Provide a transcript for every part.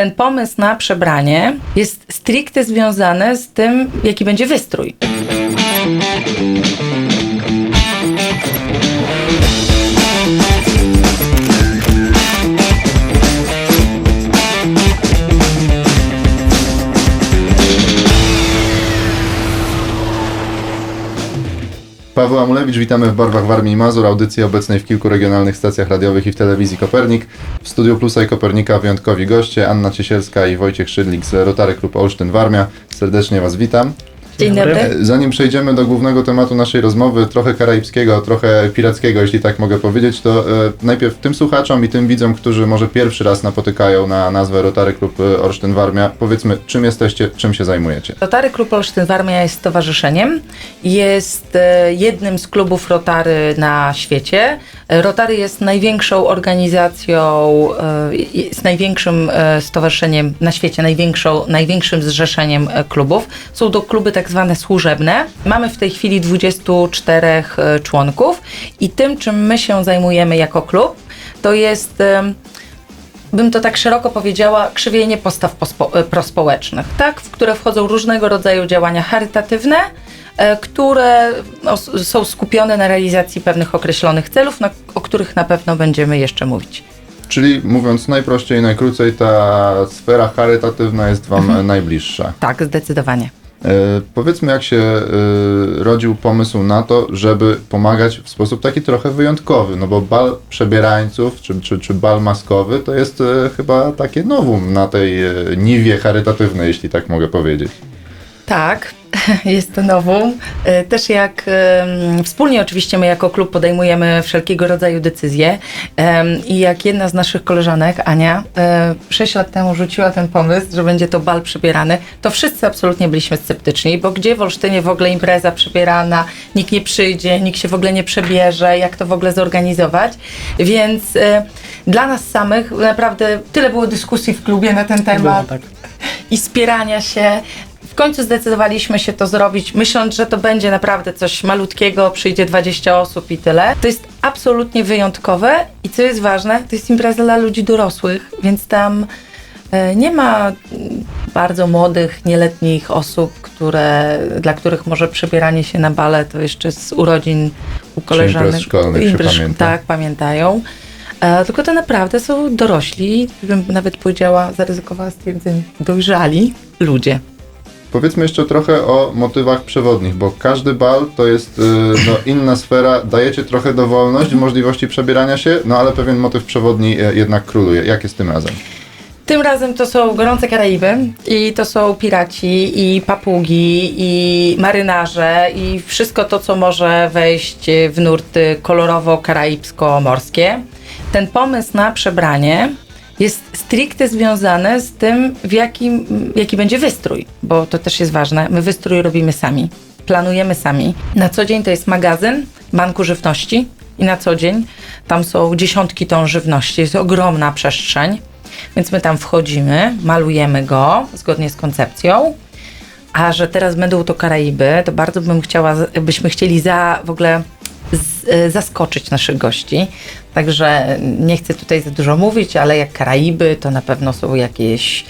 Ten pomysł na przebranie jest stricte związany z tym, jaki będzie wystrój. Paweł Amulewicz, witamy w Barwach Warmii i Mazur, audycji obecnej w kilku regionalnych stacjach radiowych i w telewizji Kopernik. W studiu Plusa i Kopernika wyjątkowi goście, Anna Ciesielska i Wojciech Szydlik z Rotary Klub Olsztyn Warmia. Serdecznie Was witam. Dzień dobry. Zanim przejdziemy do głównego tematu naszej rozmowy, trochę karaibskiego, trochę pirackiego, jeśli tak mogę powiedzieć, to e, najpierw tym słuchaczom i tym widzom, którzy może pierwszy raz napotykają na nazwę Rotary Klub e, Olsztyn Warmia, powiedzmy, czym jesteście, czym się zajmujecie. Rotary Klub Olsztyn Warmia jest stowarzyszeniem. Jest e, jednym z klubów Rotary na świecie. Rotary jest największą organizacją, jest największym stowarzyszeniem na świecie, największą, największym zrzeszeniem klubów. Są to kluby tak zwane służebne. Mamy w tej chwili 24 e, członków i tym, czym my się zajmujemy jako klub, to jest bym to tak szeroko powiedziała, krzywienie postaw e, prospołecznych, tak? w które wchodzą różnego rodzaju działania charytatywne, e, które no, są skupione na realizacji pewnych określonych celów, o których na pewno będziemy jeszcze mówić. Czyli mówiąc najprościej i najkrócej, ta sfera charytatywna jest Wam e, najbliższa. Tak, zdecydowanie. E, powiedzmy, jak się e, rodził pomysł na to, żeby pomagać w sposób taki trochę wyjątkowy, no bo bal przebierańców czy, czy, czy bal maskowy to jest e, chyba takie nowum na tej niwie charytatywnej, jeśli tak mogę powiedzieć. Tak, jest to nowum. E, Też jak wspólnie oczywiście my jako klub podejmujemy wszelkiego rodzaju decyzje i jak jedna z naszych koleżanek, Ania, e, 6 lat temu rzuciła ten pomysł, że będzie to bal przebierany, to wszyscy absolutnie byliśmy sceptyczni, bo gdzie w Olsztynie w ogóle impreza przebierana, nikt nie przyjdzie, nikt się w ogóle nie przebierze, jak to w ogóle zorganizować, więc e, dla nas samych naprawdę tyle było dyskusji w klubie na ten temat tak. i spierania się. W końcu zdecydowaliśmy się to zrobić, myśląc, że to będzie naprawdę coś malutkiego, przyjdzie 20 osób i tyle. To jest absolutnie wyjątkowe i co jest ważne, to jest impreza dla ludzi dorosłych, więc tam e, nie ma bardzo młodych, nieletnich osób, które, dla których może przebieranie się na bale to jeszcze z urodzin u koleżanek. imprez szkolnych się imprez- pamięta. Tak, pamiętają. E, tylko to naprawdę są dorośli, bym nawet powiedziała, zaryzykowała stwierdzenie, dojrzali ludzie. Powiedzmy jeszcze trochę o motywach przewodnich, bo każdy bal to jest e, no, inna sfera, dajecie trochę dowolność możliwości przebierania się, no ale pewien motyw przewodni e, jednak króluje. Jak jest tym razem? Tym razem to są gorące Karaiby i to są piraci i papugi i marynarze i wszystko to, co może wejść w nurty kolorowo-karaibsko-morskie. Ten pomysł na przebranie jest stricte związany z tym, w jakim, jaki będzie wystrój, bo to też jest ważne. My wystrój robimy sami, planujemy sami. Na co dzień to jest magazyn Banku Żywności i na co dzień tam są dziesiątki ton żywności, jest ogromna przestrzeń. Więc my tam wchodzimy, malujemy go zgodnie z koncepcją. A że teraz będą to Karaiby, to bardzo bym chciała, byśmy chcieli za w ogóle z, e, zaskoczyć naszych gości. Także nie chcę tutaj za dużo mówić, ale jak Karaiby, to na pewno są jakieś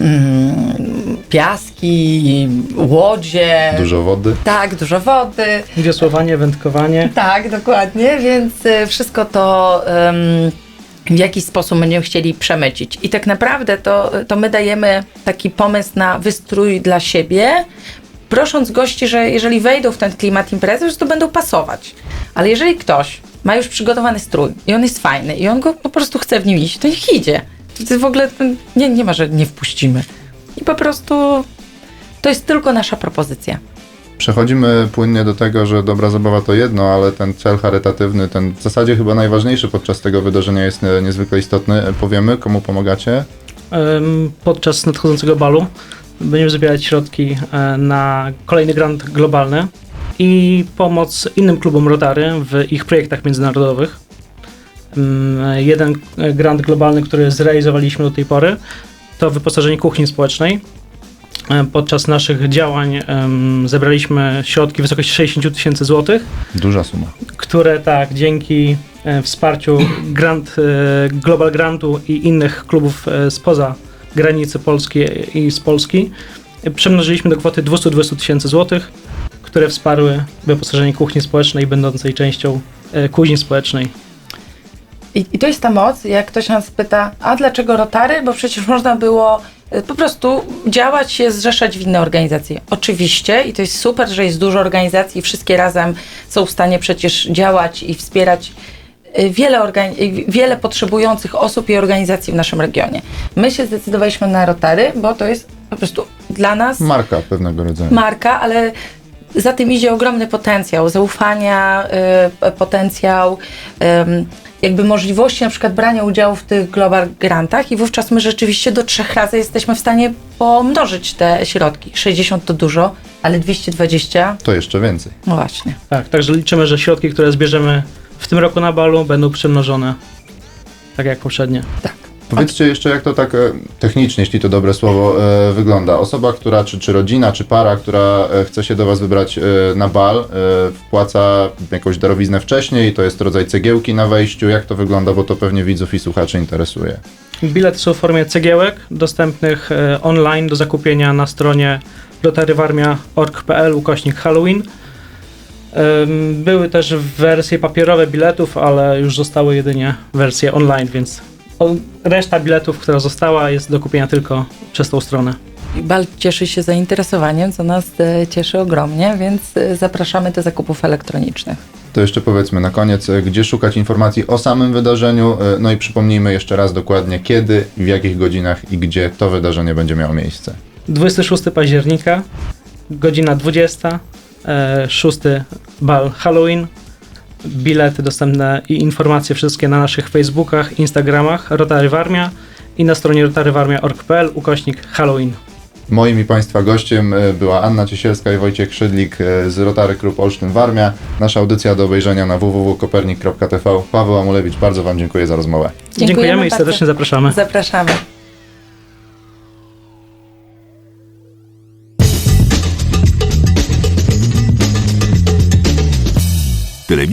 mm, piaski, łodzie. Dużo wody? Tak, dużo wody. Wiosłowanie, wędkowanie. Tak, dokładnie, więc y, wszystko to em, w jakiś sposób będziemy chcieli przemycić. I tak naprawdę to, to my dajemy taki pomysł na wystrój dla siebie, prosząc gości, że jeżeli wejdą w ten klimat imprezy, że to będą pasować. Ale jeżeli ktoś ma już przygotowany strój i on jest fajny i on go po prostu chce w nim iść, to niech idzie. To w ogóle nie, nie ma, że nie wpuścimy. I po prostu to jest tylko nasza propozycja. Przechodzimy płynnie do tego, że dobra zabawa to jedno, ale ten cel charytatywny, ten w zasadzie chyba najważniejszy podczas tego wydarzenia jest e, niezwykle istotny. E, Powiemy, komu pomagacie? Podczas nadchodzącego balu będziemy zbierać środki e, na kolejny grant globalny i pomoc innym klubom Rotary w ich projektach międzynarodowych. Em, Jeden e, grant globalny, który zrealizowaliśmy do tej pory, to wyposażenie kuchni społecznej. E, Podczas naszych działań zebraliśmy środki w wysokości 60 tysięcy złotych. Duża suma. które tak, dzięki e, wsparciu grant, e, Global Grantu i innych klubów e, spoza granicy Polski i z Polski, przemnożyliśmy do kwoty 220 tysięcy złotych, które wsparły wyposażenie kuchni społecznej będącej częścią e, kuźni społecznej. I, I to jest ta moc, jak ktoś nas pyta, a dlaczego Rotary? Bo przecież można było y, po prostu działać się, zrzeszać w inne organizacje. Oczywiście i to jest super, że jest dużo organizacji i wszystkie razem są w stanie przecież działać i wspierać wiele, organi- y, wiele potrzebujących osób i organizacji w naszym regionie. My się zdecydowaliśmy na Rotary, bo to jest po prostu dla nas Marka pewnego rodzaju. marka, ale za tym idzie ogromny potencjał zaufania, y, potencjał ym, jakby możliwości na przykład brania udziału w tych global grantach i wówczas my rzeczywiście do trzech razy jesteśmy w stanie pomnożyć te środki. 60 to dużo, ale 220 To jeszcze więcej. no właśnie. Tak, także liczymy, że środki, które zbierzemy w tym roku na balu będą przemnożone tak jak poprzednie. Tak. Powiedzcie jeszcze, jak to tak e, technicznie, jeśli to dobre słowo, e, wygląda. Osoba, która, czy, czy rodzina, czy para, która e, chce się do Was wybrać e, na bal, e, wpłaca jakąś darowiznę wcześniej, to jest rodzaj cegiełki na wejściu. Jak to wygląda, bo to pewnie widzów i słuchaczy interesuje. Bilety są w formie cegiełek, dostępnych e, online do zakupienia na stronie rotarywarmia.org.pl ukośnik Halloween. Były też wersje papierowe biletów, ale już zostały jedynie wersje online, więc reszta biletów, która została, jest do kupienia tylko przez tą stronę. I Bal cieszy się zainteresowaniem, co nas e, cieszy ogromnie, więc e, zapraszamy do zakupów elektronicznych. To jeszcze powiedzmy na koniec, e, gdzie szukać informacji o samym wydarzeniu, no i przypomnijmy jeszcze raz dokładnie kiedy, w jakich godzinach i gdzie to wydarzenie będzie miało miejsce. 26 października, godzina 20, e, 6 bal Halloween. Bilety dostępne i informacje wszystkie na naszych Facebookach, Instagramach Rotary Warmia i na stronie rotarywarmia.org.pl ukośnik Halloween. Moim i Państwa gościem e, była Anna Ciesielska i Wojciech Szydlik e, z Rotary Klub Olsztyn Warmia. Nasza audycja do obejrzenia na www.kopernik.tv. Paweł Amulewicz, bardzo Wam dziękuję za rozmowę. Dziękujemy, i bardzo. serdecznie zapraszamy. Zapraszamy.